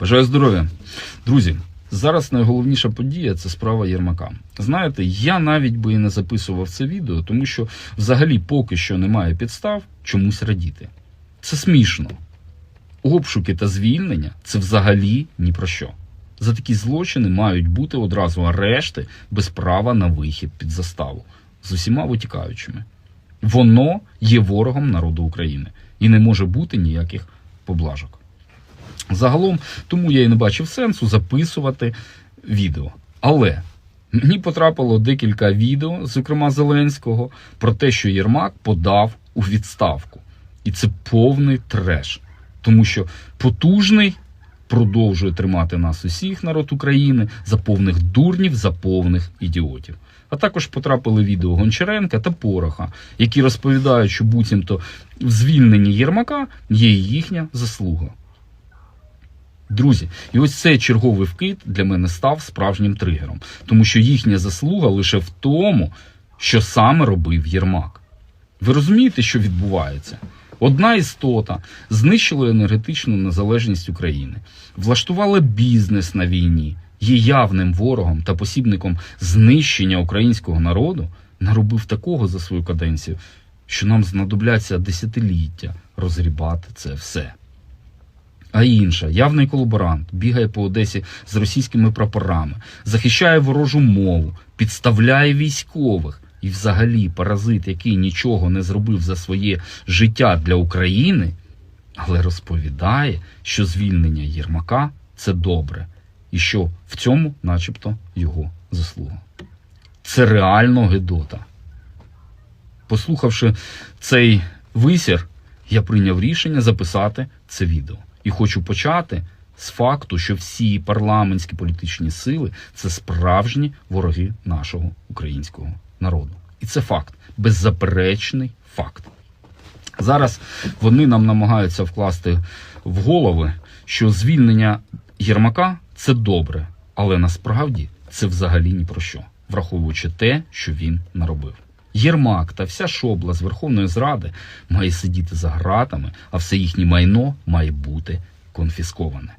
Бажаю здоров'я. Друзі, зараз найголовніша подія це справа Єрмака. Знаєте, я навіть би і не записував це відео, тому що взагалі поки що немає підстав чомусь радіти. Це смішно. Обшуки та звільнення це взагалі ні про що. За такі злочини мають бути одразу арешти без права на вихід під заставу з усіма витікаючими. Воно є ворогом народу України і не може бути ніяких поблажок. Загалом, тому я і не бачив сенсу записувати відео. Але мені потрапило декілька відео, зокрема Зеленського, про те, що Єрмак подав у відставку. І це повний треш. Тому що потужний продовжує тримати нас усіх, народ України, за повних дурнів, за повних ідіотів. А також потрапили відео Гончаренка та Пороха, які розповідають, що буцімто в звільненні Єрмака є їхня заслуга. Друзі, і ось цей черговий вкид для мене став справжнім тригером, тому що їхня заслуга лише в тому, що саме робив Єрмак. Ви розумієте, що відбувається? Одна істота знищила енергетичну незалежність України, влаштувала бізнес на війні, є явним ворогом та посібником знищення українського народу, наробив такого за свою каденцію, що нам знадобляться десятиліття розрібати це все. А інша, явний колаборант, бігає по Одесі з російськими прапорами, захищає ворожу мову, підставляє військових. І взагалі паразит, який нічого не зробив за своє життя для України, але розповідає, що звільнення Єрмака це добре, і що в цьому, начебто, його заслуга. Це реально гидота. Послухавши цей висір, я прийняв рішення записати це відео. І хочу почати з факту, що всі парламентські політичні сили це справжні вороги нашого українського народу. І це факт, беззаперечний факт. Зараз вони нам намагаються вкласти в голови, що звільнення Єрмака це добре, але насправді це взагалі ні про що, враховуючи те, що він наробив. Єрмак та вся шобла з Верховної Зради має сидіти за гратами, а все їхнє майно має бути конфісковане.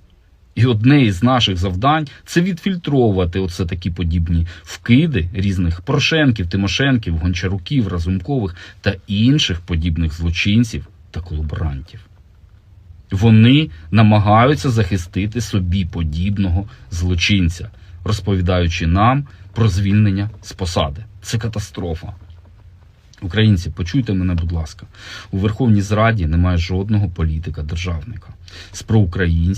І одне із наших завдань це відфільтровувати оце такі подібні вкиди різних Порошенків, Тимошенків, Гончаруків, Разумкових та інших подібних злочинців та колаборантів. Вони намагаються захистити собі подібного злочинця, розповідаючи нам про звільнення з посади. Це катастрофа. Українці, почуйте мене, будь ласка, у Верховній Зраді немає жодного політика-державника. З проукраїнською